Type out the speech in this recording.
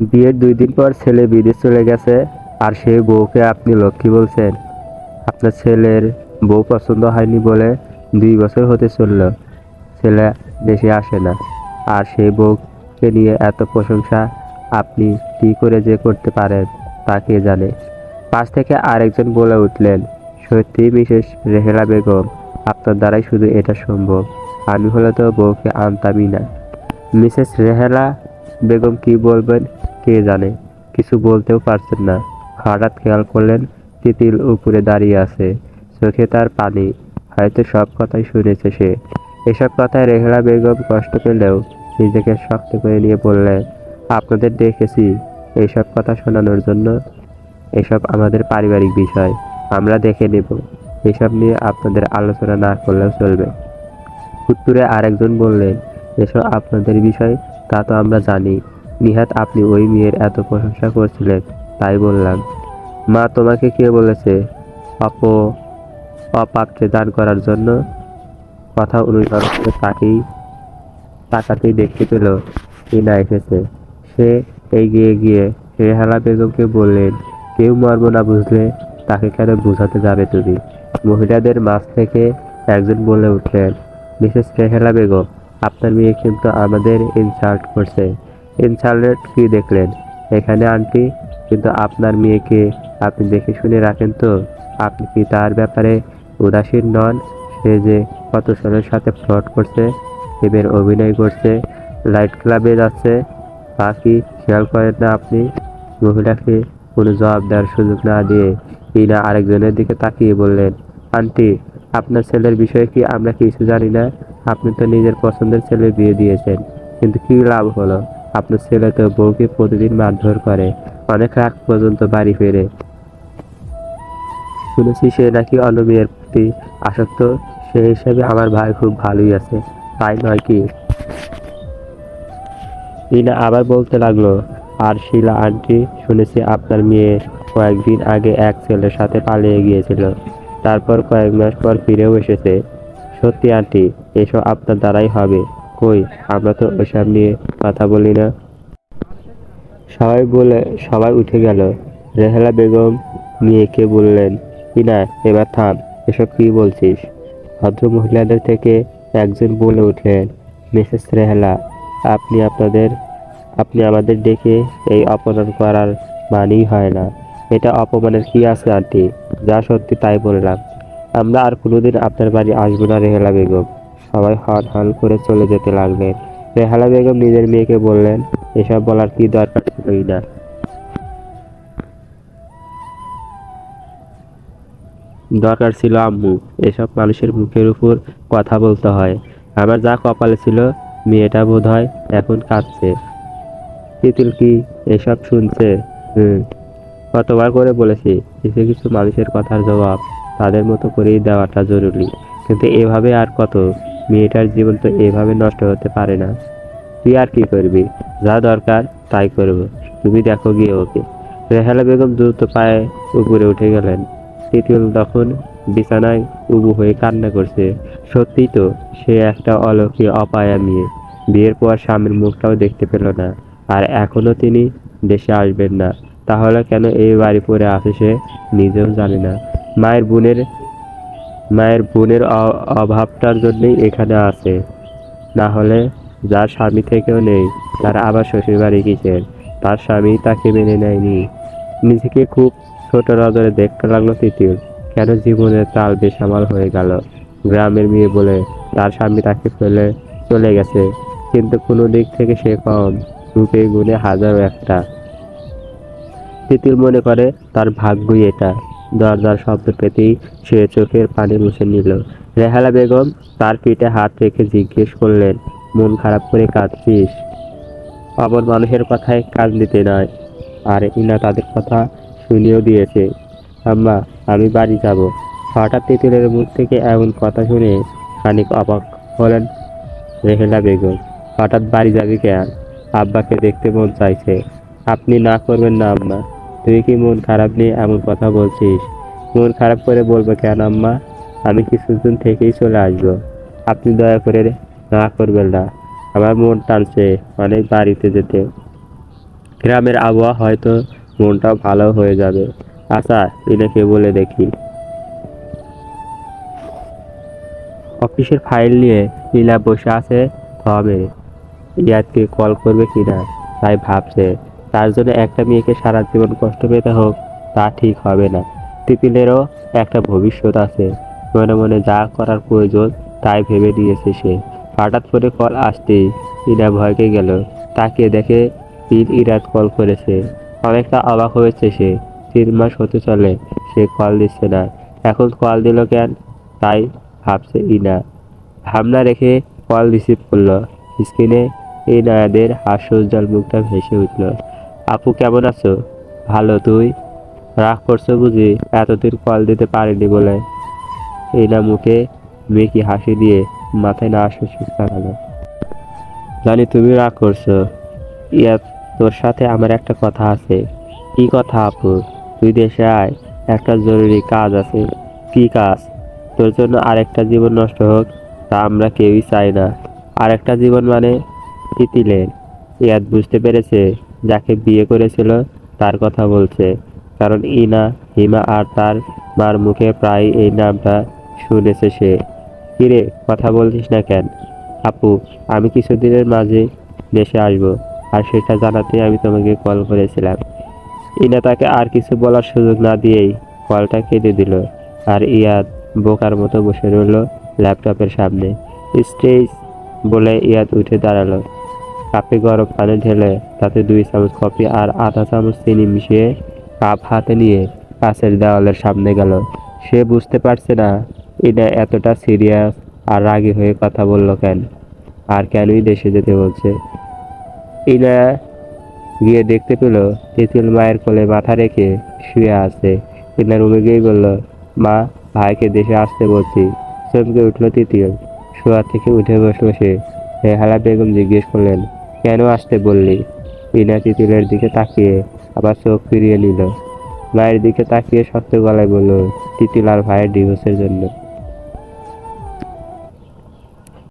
বিয়ের দুই দিন পর ছেলে বিদেশ চলে গেছে, আর সেই বউকে আপনি লক্ষ্মী বলছেন। আপনার ছেলের বউ পছন্দ হয়নি বলে দুই বছর হতে চলল। ছেলে দেশে আসে না। আর সেই বউকে নিয়ে এত প্রশংসা, আপনি কি করে যে করতে পারেন, তা কে জানে? পাশ থেকে আরেকজন বলে উঠলেন, সত্যি মিসেস রেহেলা বেগম, আপনার দ্বারাই শুধু এটা সম্ভব। আমি হলে তো বউকে আনতামই না। মিসেস রেহেলা বেগম কি বলবেন? কে জানে, কিছু বলতেও পারছেন না। হঠাৎ খেয়াল করলেন তিতিল উপরে দাঁড়িয়ে আছে, চোখে তার পানি। হয়তো সব কথাই শুনেছে সে। এসব কথায় রেহেলা বেগম কষ্ট পেলেও নিজেকে শক্ত করে নিয়ে বললেন, আপনাদের দেখেছি এইসব কথা শোনানোর জন্য। এসব আমাদের পারিবারিক বিষয়। আমরা দেখে নেব। এসব নিয়ে আপনাদের আলোচনা না করলেও চলবে। উত্তরে আরেকজন বললেন, এসব আপনাদের বিষয়, তা তো আমরা জানি। নিহাত, আপনি ওই মেয়ের এত প্রশংসা করছিলেন, তাই বললাম। মা, তোমাকে কে বলেছে অপ অপাত্রে দান করার জন্য? কথা অনুসরণ করে তাকেই তাকাতেই দেখতে পেল, টিনা এসেছে। সে এগিয়ে গিয়ে রেহালা বেগমকে বললেন, কেউ মর্ম না বুঝলে তাকে কেন বোঝাতে যাবে তুমি? মহিলাদের মাঝ থেকে একজন বলে উঠলেন, মিসেস রেহেলা বেগম, আপনার মেয়ে কিন্তু আমাদের ইনসাল্ট করছে। ইনসাল্ট কি দেখলেন? এখানে আন্টি, কিন্তু আপনার মেয়েকে আপনি দেখে শুনে রাখেন তো। আপনি কি তার ব্যাপারে উদাসীন নন? সে যে কত জনের সাথে ফ্লট করছে এবার অভিনয় করছে, লাইট ক্লাবে যাচ্ছে বাকি খেয়াল করেন না আপনি? মহিলাকে কোনো জবাব দেওয়ার সুযোগ না দিয়ে ইনা আরেকজনের দিকে তাকিয়ে বললেন, আন্টি, আপনার ছেলের বিষয়ে কি আমরা কিছু জানি না? আপনি তো নিজের পছন্দের ছেলে বিয়ে দিয়েছেন, কিন্তু কি লাভ হলো? আপনার ছেলে তো বউকে প্রতিদিন মারধর করে। অনেক রাত পর্যন্ত বাড়ি ফেরে। শুনেছি সে নাকি অন্য মেয়ের প্রতি আসক্ত। সেই হিসাবে আমার ভাই খুব ভালোই আছে। তাই নয় কি? রিনা আবার বলতে লাগল, আর শিলা আন্টি, শুনেছি আপনার মেয়ে কয়েকদিন আগে এক ছেলের সাথে পালিয়ে গিয়েছিল। তারপর কয়েক মাস পর ফিরেও এসেছে। সত্যি আন্টি, এসব আপনার দ্বারাই হবে। কই? আমরা তো ওইসব নিয়ে কথা বলি না। সবাই বলে, সবাই উঠে গেল। রেহেলা বেগম মেয়েকে বললেন কিনা এবার থাম, এসব কি বলছিস? ভদ্র মহিলাদের থেকে একজন বলে উঠলেন, মিসেস রেহেলা, আপনি আপনাদের, আপনি আমাদের ডেকে এই অপমান করার মানেই হয় না। এটা অপমানের কি আছে, আন্টি? যা সত্যি তাই বললাম। আমরা আর কোনোদিন আপনার বাড়ি আসব না, রেহেলা বেগম। সবাই হন হন করে চলে যেতে লাগলেন। রেহালা বেগম নিজের মেয়েকে বললেন, এসব বলার কি দরকার ছিলই না দরকার ছিল, আম্মু। এসব মানুষের মুখের উপর কথা বলতে হয়। আমার যা কপালে ছিল, মেয়েটা বোধ হয় এখন কাঁদছে। তিতুল কি এসব শুনছে? হুম। কতবার করে বলেছি, কিছু কিছু মানুষের কথার জবাব তাদের মতো করেই দেওয়াটা জরুরি। কিন্তু এভাবে আর কত? মেয়েটার জীবন তো এভাবে নষ্ট হতে পারে না। তুই আর কি করবি? যা দরকার তাই করব। তুমি দেখো গিয়ে ওকে। রেহালা বেগম দ্রুত পায়ে উপরে উঠে গেলেন। তিতুল তখন বিছানায় উবু হয়ে কান্না করছে। সত্যিই তো, সে একটা অলৌকিক অপায়া মেয়ে। বিয়ের পর স্বামীর মুখটাও দেখতে পেল না। আর এখনও তিনি দেশে আসবেন না। তাহলে কেন এই বাড়ি পড়ে আসে সে? নিজেও জানে না। মায়ের বোনের মায়ের বোনের অভাবটার জন্যই এখানে আছে। না হলে যার স্বামী থেকেও নেই, তার আবার শ্বশুর বাড়ি কিসের? তার স্বামী তাকে মেনে নেয়নি। নিজেকে খুব ছোট নজরে দেখতে লাগল তিতির। কেন জীবনের তাল বেসামাল হয়ে গেল? গ্রামের মেয়ে বলে তার স্বামী তাকে ফেলে চলে গেছে। কিন্তু কোনো দিক থেকে সে কম, রূপে গুণে হাজারো একটা। তিতির মনে করে, তার ভাগ্যই এটা। দরজার শব্দ পেতেই সে চোখের পানি মুছে নিল। রেহালা বেগম তার পিঠে হাত রেখে জিজ্ঞেস করলেন, মন খারাপ করে কাঁদছিস? অমর মানুষের কথায় কাজ দিতে নয়, আর ইনা তাদের কথা শুনিয়েও দিয়েছে। আম্মা, আমি বাড়ি যাব। হঠাৎ তিতুলের মুখ থেকে এমন কথা শুনে খানিক অবাক হলেন রেহেলা বেগম। হঠাৎ বাড়ি যাবি কেন? আব্বাকে দেখতে মন চাইছে। আপনি না করবেন না, আম্মা। তুই কি মন খারাপ নিয়ে এমন কথা বলছিস? মন খারাপ করে বলব কেন, আম্মা? আমি কিছুদিন থেকেই চলে আসব। আপনি দয়া করে না করবেন না। আমার মন টানছে অনেক বাড়িতে যেতে। গ্রামের আবহাওয়া হয়তো মনটাও ভালো হয়ে যাবে। আচ্ছা ইনাকে বলে দেখি। অফিসের ফাইল নিয়ে লীলা বসে আছে হবে ইয়াদকে কল করবে কিনা, তাই ভাবছে। তার জন্য একটা মেয়েকে সারা জীবন কষ্ট পেতে হোক, তা ঠিক হবে না। তিতিলেরও একটা ভবিষ্যৎ আছে। মনে মনে যা করার প্রয়োজন, তাই ভেবে নিয়েছে সে। হঠাৎ করে কল আসতেই ইনা ভয়কে গেল। তাকে দেখে তিন ইরাত কল করেছে। অনেকটা অবাক হয়েছে সে। তিন মাস হতে চলে, সে কল দিচ্ছে না। এখন কল দিল কেন? তাই ভাবছে ইনা ভাবনা রেখে কল রিসিভ করল। স্ক্রিনে এই নায়াদের হাস্যোজ্জ্বল মুখটা ভেসে উঠল। আপু কেমন আছো? ভালো তুই? রাগ করছ বুঝি? এতদিন কল দিতে পারিনি বলে। এই না মুখে মেকি হাসি দিয়ে মাথায় না আসো শিখালো জানি তুমি রাগ করছ। ইয়া, তোর সাথে আমার একটা কথা আছে। কি কথা আপু? তুই দেশে আয়, একটা জরুরি কাজ আছে। কি কাজ? তোর জন্য আরেকটা জীবন নষ্ট হোক, তা আমরা কেউই চাই না। আরেকটা জীবন মানে তিতিলের। ইয়াদ বুঝতে পেরেছে? যাকে বিয়ে করেছিল তার কথা বলছে। কারণ ইনা, হিমা আর তার মার মুখে প্রায় এই নামটা শুনেছে সে। কিরে, কথা বলছিস না কেন? আপু, আমি কিছুদিনের মাঝে দেশে আসব আর সেটা জানাতে আমি তোমাকে কল করেছিলাম। ইনা তাকে আর কিছু বলার সুযোগ না দিয়েই কলটা কেটে দিল আর ইয়াদ বোকার মতো বসে রইল ল্যাপটপের সামনে। স্টেজ বলে ইয়াদ উঠে দাঁড়াল। কাপে গরম পানি ঢেলে তাতে দুই চামচ কফি আর আধা চামচ চিনি মিশিয়ে কাপ হাতে নিয়ে কাছের দেওয়ালের সামনে গেল। সে বুঝতে পারছে না এটা এতটা সিরিয়াস আর রাগী হয়ে কথা বলল কেন? আর কেনই দেশে যেতে বলছে? ইনা গিয়ে দেখতে পেল তেঁতুল মায়ের কোলে মাথা রেখে শুয়ে আছে। ইনা রুমে গিয়ে বলল, মা, ভাইকে দেশে আসতে বলছি। চমকে উঠল তিতিল শোয়া থেকে উঠে বসল সে। রেহালা বেগম জিজ্ঞেস করলেন কেন আসতে বললি? বিনা তিতিলের দিকে তাকিয়ে আবার চোখ ফিরিয়ে নিল। মায়ের দিকে তাকিয়ে সত্য গলায় বলল তিতিল আর ভাইয়ের ডিভোর্সের জন্য।